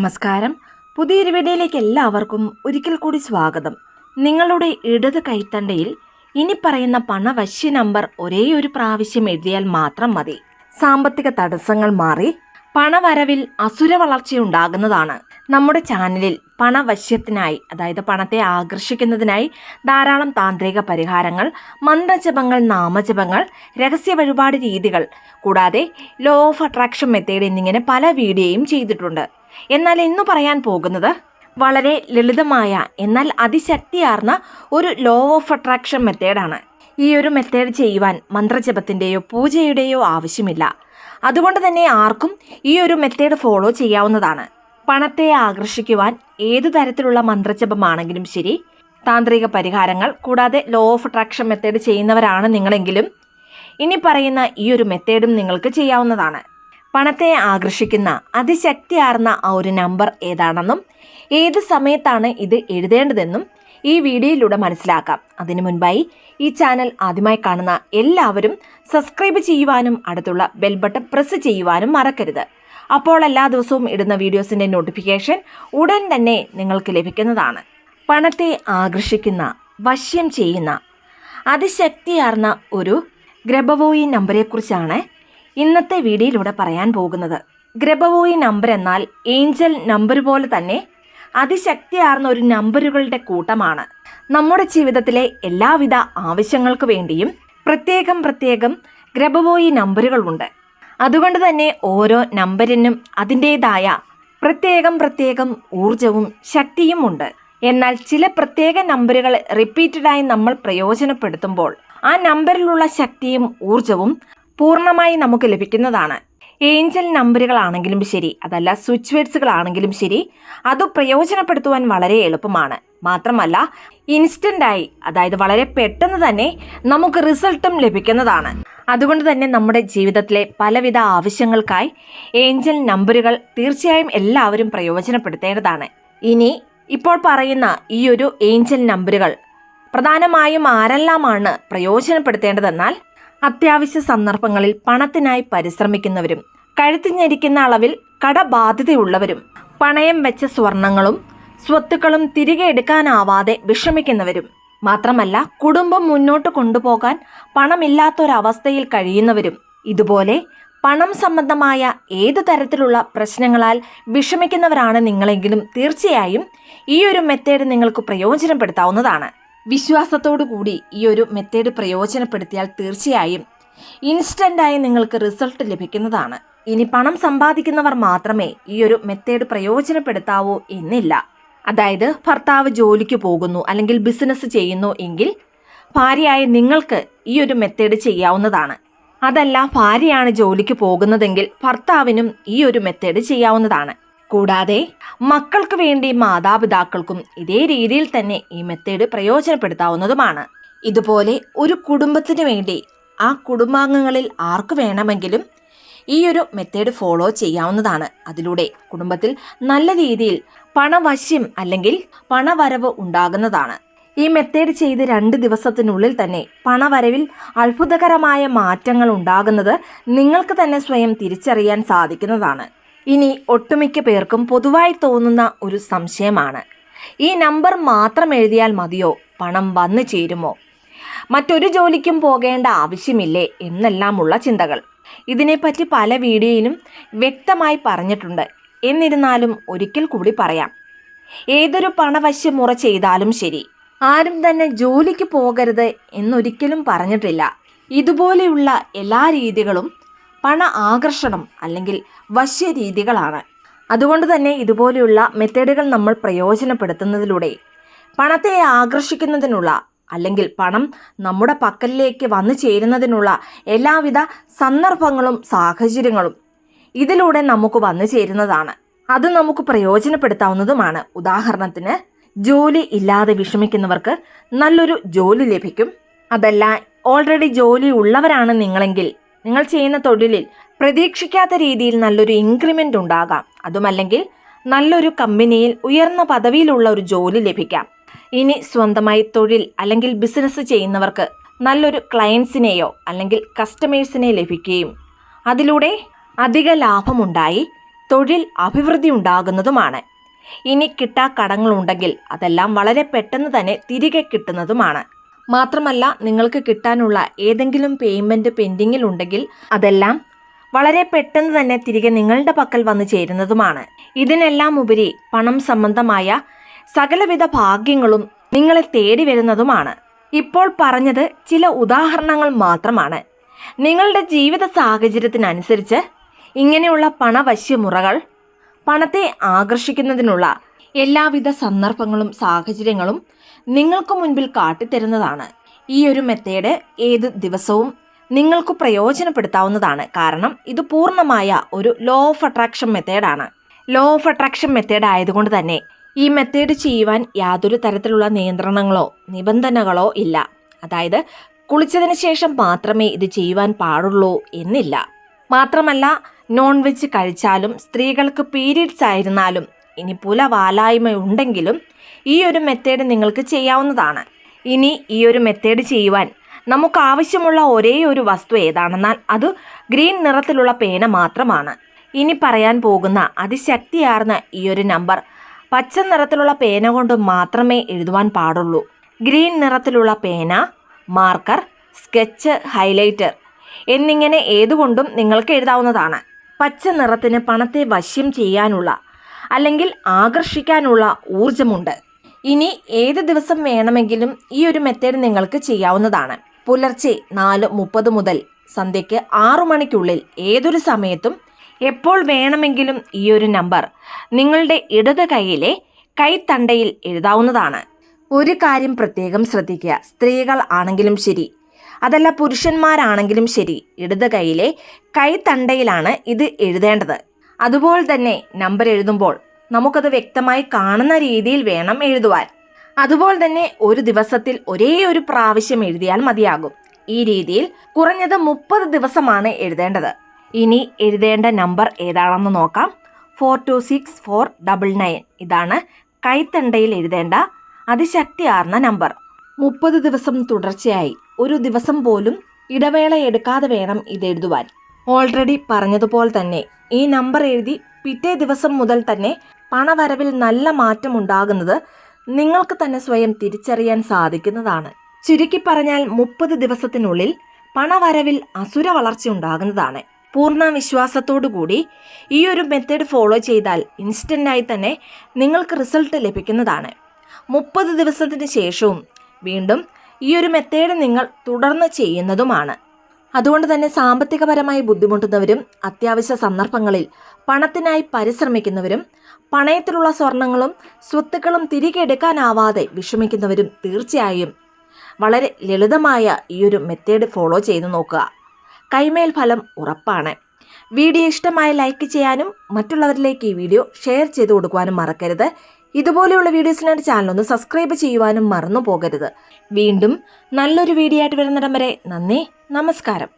നമസ്കാരം. പുതിയൊരു വീഡിയോയിലേക്ക് എല്ലാവർക്കും ഒരിക്കൽ കൂടി സ്വാഗതം. നിങ്ങളുടെ ഇടത് കൈത്തണ്ടയിൽ ഇനി പറയുന്ന പണവശ്യ നമ്പർ ഒരേ ഒരു പ്രാവശ്യം എഴുതിയാൽ മാത്രം മതി. സാമ്പത്തിക തടസ്സങ്ങൾ മാറി പണവരവിൽ അസുര വളർച്ചയുണ്ടാകുന്നതാണ് നമ്മുടെ ചാനലിൽ പണവശ്യത്തിനായി അതായത് പണത്തെ ആകർഷിക്കുന്നതിനായി ധാരാളം താന്ത്രിക പരിഹാരങ്ങൾ മന്ത്രജപങ്ങൾ നാമജപങ്ങൾ രഹസ്യ വഴിപാട് രീതികൾ കൂടാതെ ലോ ഓഫ് അട്രാക്ഷൻ മെത്തേഡ് എന്നിങ്ങനെ പല വീഡിയോയും ചെയ്തിട്ടുണ്ട്. എന്നാൽ ഇന്ന് പറയാൻ പോകുന്നത് വളരെ ലളിതമായ എന്നാൽ അതിശക്തിയാർന്ന ഒരു ലോ ഓഫ് അട്രാക്ഷൻ മെത്തേഡാണ് ഈ ഒരു മെത്തേഡ് ചെയ്യുവാൻ മന്ത്രജപത്തിന്റെയോ പൂജയുടെയോ ആവശ്യമില്ല. അതുകൊണ്ട് തന്നെ ആർക്കും ഈ ഒരു മെത്തേഡ് ഫോളോ ചെയ്യാവുന്നതാണ്. പണത്തെ ആകർഷിക്കുവാൻ ഏതു തരത്തിലുള്ള മന്ത്രജപമാണെങ്കിലും ശരി താന്ത്രിക പരിഹാരങ്ങൾ കൂടാതെ ലോ ഓഫ് അട്രാക്ഷൻ മെത്തേഡ് ചെയ്യുന്നവരാണ് നിങ്ങളെങ്കിലും. ഇനി പറയുന്ന ഈ ഒരു മെത്തേഡും നിങ്ങൾക്ക് ചെയ്യാവുന്നതാണ്. പണത്തെ ആകർഷിക്കുന്ന അതിശക്തിയാർന്ന ആ ഒരു നമ്പർ ഏതാണെന്നും ഏത് സമയത്താണ് ഇത് എഴുതേണ്ടതെന്നും ഈ വീഡിയോയിലൂടെ മനസ്സിലാക്കാം. അതിനു മുൻപായി ഈ ചാനൽ ആദ്യമായി കാണുന്ന എല്ലാവരും സബ്സ്ക്രൈബ് ചെയ്യുവാനും അടുത്തുള്ള ബെൽ ബട്ടൺ പ്രസ് ചെയ്യുവാനും മറക്കരുത്. അപ്പോൾ എല്ലാ ദിവസവും ഇടുന്ന വീഡിയോസിന്റെ നോട്ടിഫിക്കേഷൻ ഉടൻ തന്നെ നിങ്ങൾക്ക് ലഭിക്കുന്നതാണ്. പണത്തെ ആകർഷിക്കുന്ന വശ്യം ചെയ്യുന്ന അതിശക്തിയാർന്ന ഒരു ഗ്രബവോയി നമ്പറെക്കുറിച്ചാണ് ഇന്നത്തെ വീഡിയോയിലൂടെ പറയാൻ പോകുന്നത് ഗ്രബവോയി നമ്പർ എന്നാൽ ഏഞ്ചൽ നമ്പർ പോലെ തന്നെ അതിശക്തിയാർന്ന ഒരു നമ്പറുകളുടെ കൂട്ടമാണ്. നമ്മുടെ ജീവിതത്തിലെ എല്ലാവിധ ആവശ്യങ്ങൾക്ക് വേണ്ടിയും പ്രത്യേകം പ്രത്യേകം ഗ്രബവോയി നമ്പറുകളുണ്ട് അതുകൊണ്ട് തന്നെ ഓരോ നമ്പരിനും അതിന്റേതായ പ്രത്യേകം പ്രത്യേകം ഊർജവും ശക്തിയും ഉണ്ട്. എന്നാൽ ചില പ്രത്യേക നമ്പറുകൾ റിപ്പീറ്റഡായി നമ്മൾ പ്രയോജനപ്പെടുത്തുമ്പോൾ ആ നമ്പറിലുള്ള ശക്തിയും ഊർജവും പൂർണമായി നമുക്ക് ലഭിക്കുന്നതാണ്. ഏഞ്ചൽ നമ്പറുകളാണെങ്കിലും ശരി അതല്ല സ്വിച്ച് വേർഡ്സുകളാണെങ്കിലും ശരി അത് പ്രയോജനപ്പെടുത്തുവാൻ വളരെ എളുപ്പമാണ്. മാത്രമല്ല ഇൻസ്റ്റന്റായി അതായത് വളരെ പെട്ടെന്ന് തന്നെ നമുക്ക് റിസൾട്ടും ലഭിക്കുന്നതാണ്. അതുകൊണ്ട് തന്നെ നമ്മുടെ ജീവിതത്തിലെ പലവിധ ആവശ്യങ്ങൾക്കായി ഏഞ്ചൽ നമ്പറുകൾ തീർച്ചയായും എല്ലാവരും പ്രയോജനപ്പെടുത്തേണ്ടതാണ്. ഇനി ഇപ്പോൾ പറയുന്ന ഈ ഒരു ഏഞ്ചൽ നമ്പറുകൾ പ്രധാനമായും ആരെല്ലാമാണ് പ്രയോജനപ്പെടുത്തേണ്ടതെന്നാൽ അത്യാവശ്യ സന്ദർഭങ്ങളിൽ പണത്തിനായി പരിശ്രമിക്കുന്നവരും കഴുത്തിഞ്ഞിരിക്കുന്ന അളവിൽ കടബാധ്യതയുള്ളവരും പണയം വെച്ച സ്വർണങ്ങളും സ്വത്തുക്കളും തിരികെ എടുക്കാനാവാതെ വിഷമിക്കുന്നവരും. മാത്രമല്ല കുടുംബം മുന്നോട്ട് കൊണ്ടുപോകാൻ പണമില്ലാത്തൊരവസ്ഥയിൽ കഴിയുന്നവരും. ഇതുപോലെ പണം സംബന്ധമായ ഏതു തരത്തിലുള്ള പ്രശ്നങ്ങളാൽ വിഷമിക്കുന്നവരാണ് നിങ്ങളെങ്കിലും തീർച്ചയായും ഈ ഒരു മെത്തേഡ് നിങ്ങൾക്ക് പ്രയോജനപ്പെടുത്താവുന്നതാണ്. വിശ്വാസത്തോടു കൂടി ഈ ഒരു മെത്തേഡ് പ്രയോജനപ്പെടുത്തിയാൽ തീർച്ചയായും ഇൻസ്റ്റന്റായി നിങ്ങൾക്ക് റിസൾട്ട് ലഭിക്കുന്നതാണ്. ഇനി പണം സമ്പാദിക്കുന്നവർ മാത്രമേ ഈ ഒരു മെത്തേഡ് പ്രയോജനപ്പെടുത്താവൂ എന്നില്ല. അതായത് ഭർത്താവ് ജോലിക്ക് പോകുന്നു അല്ലെങ്കിൽ ബിസിനസ് ചെയ്യുന്നു എങ്കിൽ ഭാര്യയായ നിങ്ങൾക്ക് ഈ ഒരു മെത്തേഡ് ചെയ്യാവുന്നതാണ്. അതല്ല ഭാര്യയാണ് ജോലിക്ക് പോകുന്നതെങ്കിൽ ഭർത്താവിനും ഈ ഒരു മെത്തേഡ് ചെയ്യാവുന്നതാണ്. കൂടാതെ മക്കൾക്ക് വേണ്ടി മാതാപിതാക്കൾക്കും ഇതേ രീതിയിൽ തന്നെ ഈ മെത്തേഡ് പ്രയോജനപ്പെടുത്താവുന്നതുമാണ്. ഇതുപോലെ ഒരു കുടുംബത്തിന് വേണ്ടി ആ കുടുംബാംഗങ്ങളിൽ ആർക്ക് വേണമെങ്കിലും ഈ ഒരു മെത്തേഡ് ഫോളോ ചെയ്യാവുന്നതാണ്. അതിലൂടെ കുടുംബത്തിൽ നല്ല രീതിയിൽ പണവശ്യം അല്ലെങ്കിൽ പണവരവ് ഉണ്ടാകുന്നതാണ്. ഈ മെത്തേഡ് ചെയ്ത് രണ്ട് ദിവസത്തിനുള്ളിൽ തന്നെ പണവരവിൽ അത്ഭുതകരമായ മാറ്റങ്ങൾ ഉണ്ടാകുന്നത് നിങ്ങൾക്ക് തന്നെ സ്വയം തിരിച്ചറിയാൻ സാധിക്കുന്നതാണ്. ഇനി ഒട്ടുമിക്ക പേർക്കും പൊതുവായി തോന്നുന്ന ഒരു സംശയമാണ്. ഈ നമ്പർ മാത്രം എഴുതിയാൽ മതിയോ? പണം വന്നു ചേരുമോ? മറ്റൊരു ജോലിക്കും പോകേണ്ട ആവശ്യമില്ലേ? എന്നെല്ലാമുള്ള ചിന്തകൾ. ഇതിനെപ്പറ്റി പല വീഡിയോയിലും വ്യക്തമായി പറഞ്ഞിട്ടുണ്ട്. എന്നിരുന്നാലും ഒരിക്കൽ കൂടി പറയാം. ഏതൊരു പണവശ്യമുറ ചെയ്താലും ശരി. ആരും തന്നെ ജോലിക്ക് പോകരുത് എന്നൊരിക്കലും പറഞ്ഞിട്ടില്ല. ഇതുപോലെയുള്ള എല്ലാ രീതികളും പണ ആകർഷണം അല്ലെങ്കിൽ വശ്യ രീതികളാണ് അതുകൊണ്ട് തന്നെ ഇതുപോലെയുള്ള മെത്തേഡുകൾ നമ്മൾ പ്രയോജനപ്പെടുത്തുന്നതിലൂടെ പണത്തെ ആകർഷിക്കുന്നതിനുള്ള അല്ലെങ്കിൽ പണം നമ്മുടെ പക്കലിലേക്ക് വന്നു ചേരുന്നതിനുള്ള എല്ലാവിധ സന്ദർഭങ്ങളും സാഹചര്യങ്ങളും ഇതിലൂടെ നമുക്ക് വന്നു ചേരുന്നതാണ്. അത് നമുക്ക് പ്രയോജനപ്പെടുത്താവുന്നതുമാണ്. ഉദാഹരണത്തിന് ജോലി ഇല്ലാതെ വിഷമിക്കുന്നവർക്ക് നല്ലൊരു ജോലി ലഭിക്കും. അതല്ല ഓൾറെഡി ജോലി ഉള്ളവരാണ് നിങ്ങളെങ്കിൽ നിങ്ങൾ ചെയ്യുന്ന തൊഴിലിൽ പ്രതീക്ഷിക്കാത്ത രീതിയിൽ നല്ലൊരു ഇൻക്രിമെന്റ് ഉണ്ടാകാം. അതുമല്ലെങ്കിൽ നല്ലൊരു കമ്പനിയിൽ ഉയർന്ന പദവിയിലുള്ള ഒരു ജോലി ലഭിക്കാം. ഇനി സ്വന്തമായി തൊഴിൽ അല്ലെങ്കിൽ ബിസിനസ് ചെയ്യുന്നവർക്ക് നല്ലൊരു ക്ലയൻസിനെയോ അല്ലെങ്കിൽ കസ്റ്റമേഴ്സിനെ ലഭിക്കുകയും അതിലൂടെ അധിക ലാഭമുണ്ടായി തൊഴിൽ അഭിവൃദ്ധി ഉണ്ടാകുന്നതുമാണ്. ഇനി കിട്ടാ കടങ്ങളുണ്ടെങ്കിൽ അതെല്ലാം വളരെ പെട്ടെന്ന് തന്നെ തിരികെ കിട്ടുന്നതുമാണ്. മാത്രമല്ല നിങ്ങൾക്ക് കിട്ടാനുള്ള ഏതെങ്കിലും പേയ്മെന്റ് പെൻഡിങ്ങിൽ ഉണ്ടെങ്കിൽ അതെല്ലാം വളരെ പെട്ടെന്ന് തന്നെ തിരികെ നിങ്ങളുടെ പക്കൽ വന്നു ചേരുന്നതുമാണ്. ഇതിനെല്ലാം ഉപരി പണം സംബന്ധമായ സകലവിധ ഭാഗ്യങ്ങളും നിങ്ങളെ തേടി വരുന്നതുമാണ്. ഇപ്പോൾ പറഞ്ഞത് ചില ഉദാഹരണങ്ങൾ മാത്രമാണ്. നിങ്ങളുടെ ജീവിത സാഹചര്യത്തിനനുസരിച്ച് ഇങ്ങനെയുള്ള പണവശ്യമുറകൾ പണത്തെ ആകർഷിക്കുന്നതിനുള്ള എല്ലാവിധ സന്ദർഭങ്ങളും സാഹചര്യങ്ങളും നിങ്ങൾക്ക് മുൻപിൽ കാട്ടിത്തരുന്നതാണ്. ഈ ഒരു മെത്തേഡ് ഏത് ദിവസവും നിങ്ങൾക്ക് പ്രയോജനപ്പെടുത്താവുന്നതാണ്. കാരണം ഇത് പൂർണമായ ഒരു ലോ ഓഫ് അട്രാക്ഷൻ മെത്തേഡാണ് ലോ ഓഫ് അട്രാക്ഷൻ മെത്തേഡ് ആയതുകൊണ്ട് തന്നെ ഈ മെത്തേഡ് ചെയ്യുവാൻ യാതൊരു തരത്തിലുള്ള നിയന്ത്രണങ്ങളോ നിബന്ധനകളോ ഇല്ല. അതായത് കുളിച്ചതിന് ശേഷം മാത്രമേ ഇത് ചെയ്യുവാൻ പാടുള്ളൂ എന്നില്ല. മാത്രമല്ല നോൺ വെജ് കഴിച്ചാലും സ്ത്രീകൾക്ക് പീരീഡ്സ് ആയിരുന്നാലും ഇനി പുല വാലായ്മ ഉണ്ടെങ്കിലും ഈ ഒരു മെത്തേഡ് നിങ്ങൾക്ക് ചെയ്യാവുന്നതാണ്. ഇനി ഈ ഒരു മെത്തേഡ് ചെയ്യുവാൻ നമുക്ക് ആവശ്യമുള്ള ഒരേ ഒരു വസ്തു ഏതാണെന്നാൽ അത് ഗ്രീൻ നിറത്തിലുള്ള പേന മാത്രമാണ്. ഇനി പറയാൻ പോകുന്ന അതിശക്തിയാർന്ന ഈ ഒരു നമ്പർ പച്ച നിറത്തിലുള്ള പേന കൊണ്ട് മാത്രമേ എഴുതുവാൻ പാടുള്ളൂ. ഗ്രീൻ നിറത്തിലുള്ള പേന മാർക്കർ സ്കെച്ച് ഹൈലൈറ്റർ എന്നിങ്ങനെ ഏതുകൊണ്ടും നിങ്ങൾക്ക് എഴുതാവുന്നതാണ്. പച്ച നിറത്തിന് പണത്തെ വശ്യം ചെയ്യാനുള്ള അല്ലെങ്കിൽ ആകർഷിക്കാനുള്ള ഊർജമുണ്ട് ഇനി ഏത് ദിവസം വേണമെങ്കിലും ഈ ഒരു മെത്തേഡ് നിങ്ങൾക്ക് ചെയ്യാവുന്നതാണ്. പുലർച്ചെ നാല് മുപ്പത് മുതൽ സന്ധ്യയ്ക്ക് ആറു മണിക്കുള്ളിൽ ഏതൊരു സമയത്തും എപ്പോൾ വേണമെങ്കിലും ഈ ഒരു നമ്പർ നിങ്ങളുടെ ഇടത് കൈയിലെ കൈത്തണ്ടയിൽ എഴുതാവുന്നതാണ്. ഒരു കാര്യം പ്രത്യേകം ശ്രദ്ധിക്കുക. സ്ത്രീകൾ ആണെങ്കിലും ശരി. അതല്ല പുരുഷന്മാരാണെങ്കിലും ശരി. ഇടത് കൈയിലെ കൈത്തണ്ടയിലാണ് ഇത് എഴുതേണ്ടത്. അതുപോലെ തന്നെ നമ്പർ എഴുതുമ്പോൾ നമുക്കത് വ്യക്തമായി കാണുന്ന രീതിയിൽ വേണം എഴുതുവാൻ. അതുപോലെ തന്നെ ഒരു ദിവസത്തിൽ ഒരേ ഒരു പ്രാവശ്യം എഴുതിയാൽ മതിയാകും. ഈ രീതിയിൽ കുറഞ്ഞത് മുപ്പത് ദിവസമാണ് എഴുതേണ്ടത്. ഇനി എഴുതേണ്ട നമ്പർ ഏതാണെന്ന് നോക്കാം. Four two six four double nine. ഇതാണ് കൈത്തണ്ടയിൽ എഴുതേണ്ട അതിശക്തിയാർന്ന നമ്പർ. മുപ്പത് ദിവസം തുടർച്ചയായി. ഒരു ദിവസം പോലും ഇടവേള എടുക്കാതെ വേണം ഇത് എഴുതുവാൻ. ഓൾറെഡി പറഞ്ഞതുപോലെ തന്നെ. ഈ നമ്പർ എഴുതി പിറ്റേ ദിവസം മുതൽ തന്നെ പണവരവിൽ നല്ല മാറ്റം ഉണ്ടാകുന്നത് നിങ്ങൾക്ക് തന്നെ സ്വയം തിരിച്ചറിയാൻ സാധിക്കുന്നതാണ്. ചുരുക്കി പറഞ്ഞാൽ മുപ്പത് ദിവസത്തിനുള്ളിൽ പണവരവിൽ അസുര വളർച്ച ഉണ്ടാകുന്നതാണ്. പൂർണ വിശ്വാസത്തോടുകൂടി ഈ ഒരു മെത്തേഡ് ഫോളോ ചെയ്താൽ ഇൻസ്റ്റന്റായി തന്നെ നിങ്ങൾക്ക് റിസൾട്ട് ലഭിക്കുന്നതാണ്. മുപ്പത് ദിവസത്തിന് ശേഷവും വീണ്ടും ഈ ഒരു മെത്തേഡ് നിങ്ങൾ തുടർന്ന് ചെയ്യുന്നതുമാണ്. അതുകൊണ്ട് തന്നെ സാമ്പത്തികപരമായി ബുദ്ധിമുട്ടുന്നവരും അത്യാവശ്യ സന്ദർഭങ്ങളിൽ പണത്തിനായി പരിശ്രമിക്കുന്നവരും പണയത്തിലുള്ള സ്വർണങ്ങളും സ്വത്തുക്കളും തിരികെ എടുക്കാനാവാതെ വിഷമിക്കുന്നവരും തീർച്ചയായും വളരെ ലളിതമായ ഈ ഒരു മെത്തേഡ് ഫോളോ ചെയ്തു നോക്കുക. കൈമേൽ ഫലം ഉറപ്പാണ്. വീഡിയോ ഇഷ്ടമായ ലൈക്ക് ചെയ്യാനും മറ്റുള്ളവരിലേക്ക് ഈ വീഡിയോ ഷെയർ ചെയ്തു കൊടുക്കുവാനും മറക്കരുത്. ഇതുപോലെയുള്ള വീഡിയോസിനായിട്ട് ചാനൽ ഒന്ന് സബ്സ്ക്രൈബ് ചെയ്യുവാനും മറന്നു പോകരുത് വീണ്ടും നല്ലൊരു വീഡിയോ ആയിട്ട് വരുന്നിടം വരെ നന്ദി. നമസ്കാരം.